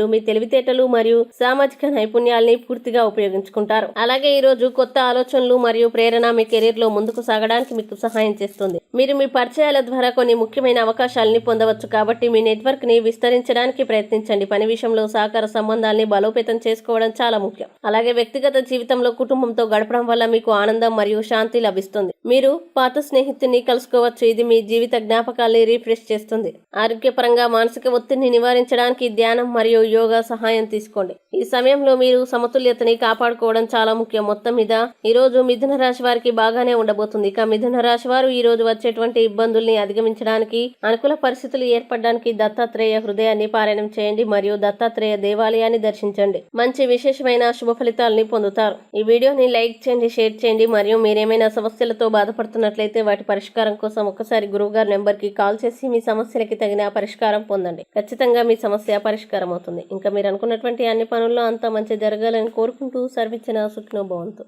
మీరు మీ తెలివితేటలు మరియు సామాజిక నైపుణ్యాల్ని పూర్తిగా ఉపయోగించుకుంటారు. అలాగే ఈ రోజు కొత్త ఆలోచనలు మరియు ప్రేరణ మీ కెరీర్లో ముందుకు సాగడానికి మీకు సహాయం చేస్తుంది. మీరు మీ పరిచయాల ద్వారా కొన్ని ముఖ్యమైన అవకాశాలని పొందవచ్చు కాబట్టి మీ నెట్వర్క్ని విస్తరించడానికి ప్రయత్నించండి. పని విషయంలో సహకార సంబంధాల్ని బలోపేతం చేసుకోవడం చాలా ముఖ్యం. అలాగే వ్యక్తిగత జీవితంలో కుటుంబంతో గడపడం వల్ల మీకు ఆనందం మరియు శాంతి లభిస్తుంది. మీరు పాత స్నేహితుని కలుసుకోవచ్చు. ఇది మీ జీవిత జ్ఞాపకాల్ని రీఫ్రెష్ చేస్తుంది. ఆరోగ్యపరంగా మానసిక ఒత్తిడిని నివారించడానికి ధ్యానం మరియు యోగా సహాయం తీసుకోండి. ఈ సమయంలో మీరు సమతుల్యతని కాపాడుకోవడం చాలా ముఖ్యం. మొత్తం మీద ఈ రోజు మిథున రాశి వారికి బాగానే ఉండబోతుంది. ఇక మిథున రాశి వారు ఈ రోజు వచ్చేటువంటి ఇబ్బందుల్ని అధిగమించడానికి అనుకూల పరిస్థితులు ఏర్పడడానికి దత్తాత్రేయ హృదయాన్ని పారాయణం చేయండి మరియు దత్తాత్రేయ దేవాలయాన్ని దర్శించండి. మంచి విశేషమైన శుభ ఫలితాలని పొందుతారు. ఈ వీడియోని లైక్ చేయండి షేర్ చేయండి మరియు మీరేమైనా సమస్యలతో బాధపడుతున్నట్లయితే వాటి పరిష్కారం కోసం ఒక్కసారి గురువు గారి నెంబర్కి కాల్ చేసి మీ సమస్యలకి తగిన పరిష్కారం పొందండి. ఖచ్చితంగా మీ సమస్య పరిష్కారం అవుతుంది ఇంకా మీరు అనుకున్నటువంటి అన్ని పనుల్లో అంతా మంచి జరగాలని కోరుకుంటూ సర్విచ్చిన సుఖ్నో భవంతు.